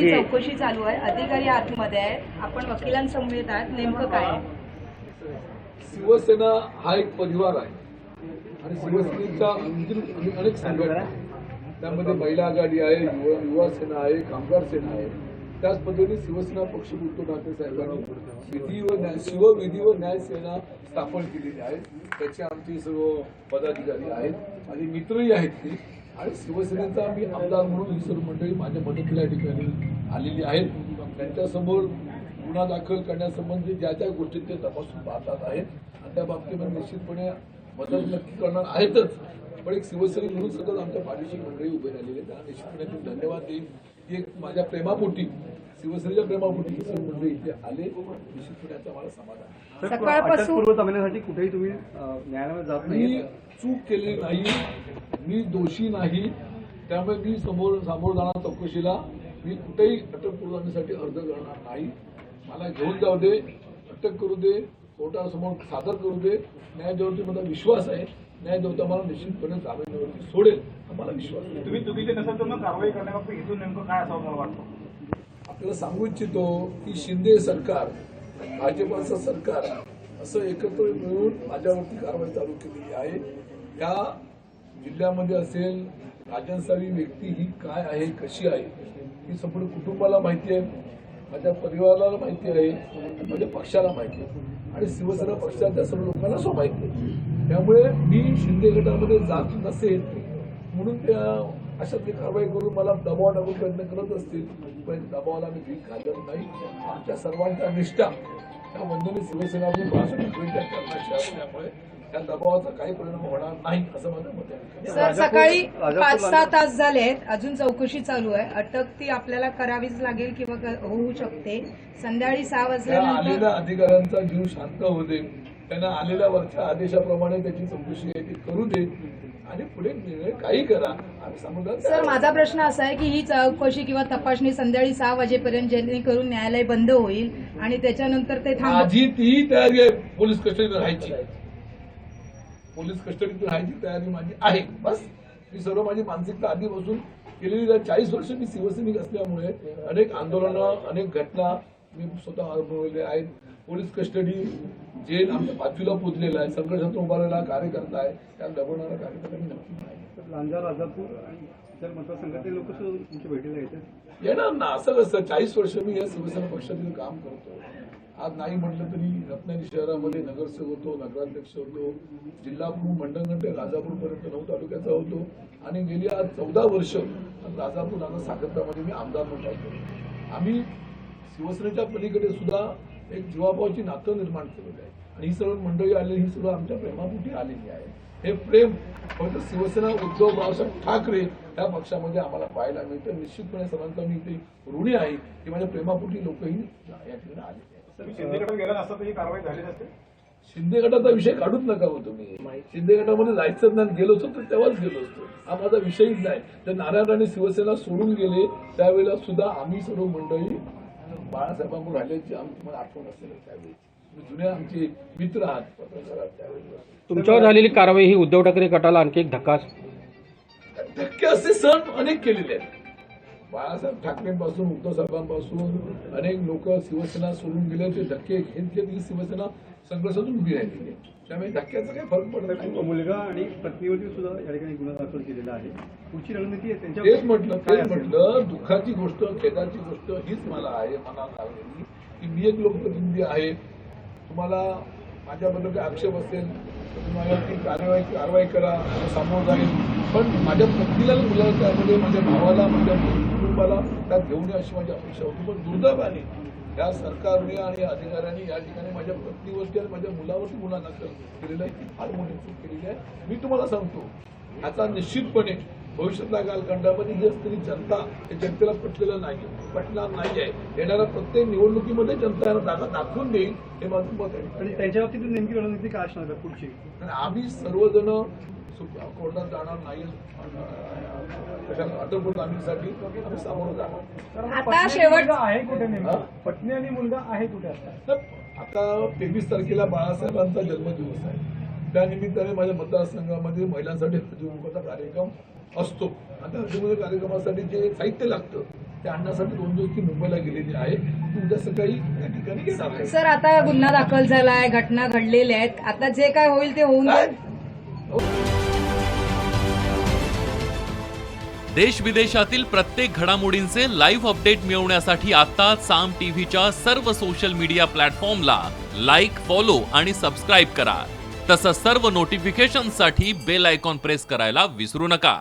चौकशी चालू आहे. अधिकारी आतमध्ये आहेत. आपण वकिलांसमवेत आहात. नेमकं काय आहे? शिवसेना हा एक परिवार आहे. आणि शिवसेनेच्या अंतिम अनेक संघटना त्यामध्ये महिला आघाडी आहे युवा युवा सेना आहे कामगार सेना आहे. त्याच पद्धतीने शिवसेना पक्ष उद्धव ठाकरे साहेबांनी विधी व न्याय शिवविधी व न्याय सेना स्थापन केलेली आहे. त्याचे आमचे सर्व पदाधिकारी आहेत. आणि मित्रही आहेत ते. आणि शिवसेनेचा मी आमदार म्हणून ही सर्व मंडळी माझ्या मदतीला या ठिकाणी आलेली आहेत. त्यांच्यासमोर गुन्हा दाखल करण्यासंबंधी ज्या ज्या गोष्टी ते तपासून पाहतात आहेत आणि त्या बाबतीमध्ये निश्चितपणे मदत नक्की करणार आहेतच. पण एक शिवसेने म्हणून सतत आमच्या पाठीशी मंडळी उभे राहिलेली आहेत. त्यांना निश्चितपणे मी धन्यवाद देईन. की एक माझ्या प्रेमापोटी शिवसेनेच्या प्रेमापोटी सर्व मंडळी इथे आले निश्चितपणे याचा मला समाधान. सकाळपासून- अटकपूर्व जामिनासाठी कुठेही तुम्ही न्यायालयात जात मी नाही चूक केलेली नाही. मी दोषी नाही. त्यामुळे मी समोर समोर जाणार चौकशीला. मी कुठेही अटक पुरवण्यासाठी अर्ज करणार नाही. मला घेऊन जाऊ दे अटक करू दे कोर्टासमोर सादर करू दे. न्यायदेवते मला विश्वास आहे. न्यायदेवता मला निश्चितपणे जामिनावरती सोडेल. मला विश्वास आहे. तुम्ही चुकीचे नसेल तर मग कारवाई करण्याबाबत इथून नेमकं काय असावं मला वाटतं? आपल्याला सांगू इच्छितो की शिंदे सरकार भाजपाचं सरकार असं एकत्र मिळून माझ्यावरती कारवाई चालू केलेली आहे. या जिल्ह्यामध्ये असेल राजनसावी व्यक्ती ही काय आहे कशी आहे ही संपूर्ण कुटुंबाला माहिती आहे माझ्या परिवाराला माहिती आहे माझ्या पक्षाला माहिती आहे. आणि शिवसेना पक्षाच्या सर्व लोकांना सो माहिती आहे. त्यामुळे मी शिंदे गटामध्ये जात नसेल म्हणून त्या अशातली कारवाई करून मला दबाव टाकून प्रयत्न करत असतील. पण दबावाला मी भीक घालत नाही. आमच्या सर्वांच्या निष्ठा त्या ठाकरेंच्या करण्याची असल्यामुळे त्या दबावाचा काही परिणाम होणार नाही असं माझं मत आहे. सर सकाळी पाच सहा तास झालेत. अजून चौकशी चालू आहे. अटक ती आपल्याला करावीच लागेल किंवा होऊ शकते. संध्याकाळी सहा वाजल्यानंतर आलेल्या अधिकाऱ्यांचा जीव शांत होऊ दे. त्यांना आलेल्या वरच्या आदेशाप्रमाणे त्याची चौकशी आहे ती करू दे. आणि पुढे निर्णय काही करा. आम्ही सर माझा प्रश्न असा आहे की ही चौकशी किंवा तपासणी संध्याकाळी सहा वाजेपर्यंत जेणेकरून न्यायालय बंद होईल आणि त्याच्यानंतर ते माझी तीही तयारी आहे पोलीस कस्टडीत राहायची. पोलीस कस्टडीत राहायची तयारी माझी आहे. बस. मी सर्व माझी मानसिकता आधीपासून केलेली आहे. चाळीस वर्ष मी शिवसैनिक असल्यामुळे अनेक आंदोलनं अनेक घटना मी स्वतः अनुभवलेल्या आहेत. पोलीस कस्टडी जेल आमच्या पाचवीला पोचलेला आहे. संघर्षातून उभारलेला कार्यकर्ता आहे. त्या दबवणारा कार्यकर्ता मी नक्की नाही लांजा राजापूर आणि इतर मतदारसंघातील लोक सुद्धा तुमच्या भेटीला येतात. येणार ना. असं कसं? चाळीस वर्ष मी या शिवसेना पक्षातील काम करतो. आज नाही म्हटलं तरी रत्नागिरी शहरामध्ये नगरसेवक होतो नगराध्यक्ष होतो जिल्हा प्रमुख मंडळगण ते राजापूरपर्यंत नऊ तालुक्याचा होतो. आणि गेली आज चौदा वर्ष राजापूर आणि साखरतामध्ये मी आमदार म्हणून आम्ही शिवसेनेच्या पलीकडे सुद्धा एक जीवाभावाची नातं निर्माण केलेलं आहे. आणि ही सर्व मंडळी आलेली ही सर्व आमच्या प्रेमापोटी आलेली आहे. हे प्रेम फक्त शिवसेना उद्धव बाळासाहेब ठाकरे या पक्षामध्ये आम्हाला पाहायला मिळतं. निश्चितपणे सर्वांचा मी इथे ऋणी आहे. की माझ्या प्रेमापोटी लोकही या ठिकाणी आलेले आहेत. शिंदे गटाचा विषय काढूच नका हो तुम्ही. शिंदे गटामध्ये जायचं नाही. गेलो असतो तर तेव्हाच गेलो असतो हा माझा विषयच नाही. तर नारायण राणे शिवसेना सोडून गेले त्यावेळेला सुद्धा आम्ही सर्व मंडळी बाळासाहेबांकडून राहिल्याची आमची मला आठवण असेल त्यावेळी. तुम्ही जुने आमचे मित्र आहात पत्रकार आहात त्यावेळेला तुमच्यावर झालेली कारवाई ही उद्धव ठाकरे गटाला आणखी एक धक्का धक्के असे सण अनेक केलेले आहेत. बाळासाहेब ठाकरेंपासून उद्धव साहेबांपासून अनेक लोक शिवसेना सोडून गेले ते धक्के घेत घेत ही संघर्षातून उभी राहिलेली आहे त्यामुळे धक्क्याचा काही फरक पडत नाही मुलगा आणि पत्नीवरती सुद्धा या ठिकाणी गुन्हा दाखल केलेला आहे. पुढची रणनीती आहे त्यांच्या तेच म्हटलं काय? म्हटलं दुःखाची गोष्ट खेदाची गोष्ट हीच मला आहे मनात लागलेली की मी एक लोकप्रतिनिधी आहे. तुम्हाला माझ्याबद्दल काही आक्षेप असेल तर तुम्ही कारवाई कारवाई करा मला सामोरं जाईल. पण माझ्या पत्नीला मुलाला त्यामध्ये माझ्या भावाला माझ्या कुटुंबाला त्यात घेऊन या अशी माझी अपेक्षा होती. पण दुर्दैवाने या सरकारने आणि अधिकाऱ्यांनी या ठिकाणी माझ्या पत्नीवरती आणि माझ्या मुलावरती गुन्हा दाखल केलेला आहे ही फार मोठी चूक केलेली आहे. मी तुम्हाला सांगतो आता निश्चितपणे भविष्यातल्या कालखंडामध्ये ही असलेली जनता हे जनतेला पटलेलं नाही पटणार नाही आहे येणाऱ्या प्रत्येक निवडणुकीमध्ये जनता यांना जागा दाखवून देईल हे माझं मत आहे. आणि त्यांच्या बाबतीत नेमकी रणनीती काय असणार आहे पुढची? आणि आम्ही सर्वजण कोर्टात जाणार नाही आम्ही सामोरं जाणार. आता शेवट आहे कुठे? नेमकं? पत्नी आणि मुलगा आहे कुठे आता? तेवीस तारखेला बाळासाहेबांचा जन्मदिवस आहे. त्या निमित्ताने माझ्या मतदारसंघामध्ये महिलांसाठी कार्यक्रम असतो. आता हळदीकुंकवाच्या कार्यक्रमासाठी जे साहित्य लागतं त्या आणण्यासाठी दोन दिवस ती मुंबईला गेलेली आहे. ती उद्या सकाळी त्या ठिकाणी आहे. सर आता गुन्हा दाखल झालाय घटना घडलेल्या आहेत. आता जे काय होईल ते होऊन देश विदेशातील प्रत्येक घडामोडींचे लाईव्ह अपडेट मिळवण्यासाठी आता साम टीव्हीच्या सर्व सोशल मीडिया प्लॅटफॉर्मला लाईक फॉलो आणि सबस्क्राईब करा. तसंच सर्व नोटिफिकेशनसाठी बेल आयकॉन प्रेस करायला विसरू नका.